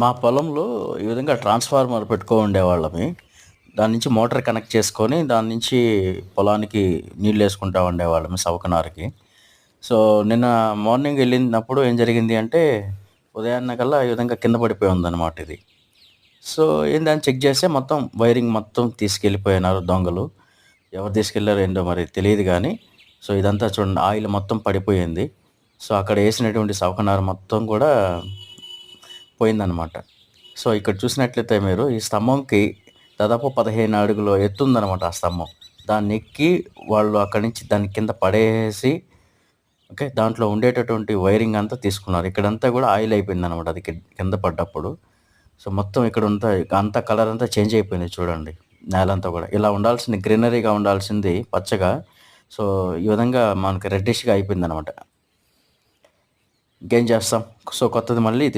మా పొలంలో ఈ విధంగా ట్రాన్స్ఫార్మర్ పెట్టుకో ఉండేవాళ్ళమి దాని నుంచి మోటార్ కనెక్ట్ చేసుకొని దాని నుంచి పొలానికి నీళ్ళు వేసుకుంటా ఉండేవాళ్ళమి సవకనారుకి. సో నిన్న మార్నింగ్ వెళ్ళినప్పుడు ఏం జరిగింది అంటే ఉదయాన్న కల్లా ఈ విధంగా కింద పడిపోయి ఉందన్నమాట ఇది. సో ఏందని చెక్ చేస్తే మొత్తం వైరింగ్ మొత్తం తీసుకెళ్ళిపోయినారు దొంగలు. ఎవరు తీసుకెళ్ళారు ఏంటో మరి తెలియదు కానీ సో ఇదంతా చూడండి ఆయిల్ మొత్తం పడిపోయింది. సో అక్కడ వేసినటువంటి సవకనారు మొత్తం కూడా పోయిందనమాట. సో ఇక్కడ చూసినట్లయితే మీరు ఈ స్తంభంకి దాదాపు పదిహేను అడుగులు ఎత్తుందనమాట ఆ స్తంభం. దాన్ని ఎక్కి వాళ్ళు అక్కడి నుంచి దాని కింద పడేసి ఓకే దాంట్లో ఉండేటటువంటి వైరింగ్ అంతా తీసుకున్నారు. ఇక్కడంతా కూడా ఆయిల్ అయిపోయింది అనమాట అది కింద పడ్డప్పుడు. సో మొత్తం ఇక్కడ అంతా అంతా కలర్ అంతా చేంజ్ అయిపోయింది చూడండి. నేలంతా కూడా. ఇలా ఉండాల్సింది గ్రీనరీగా ఉండాల్సింది పచ్చగా. సో ఈ విధంగా మనకి రెడ్డిష్గా అయిపోయింది అనమాట ఇంకేం చేస్తాం? సో కొత్తది మళ్ళీ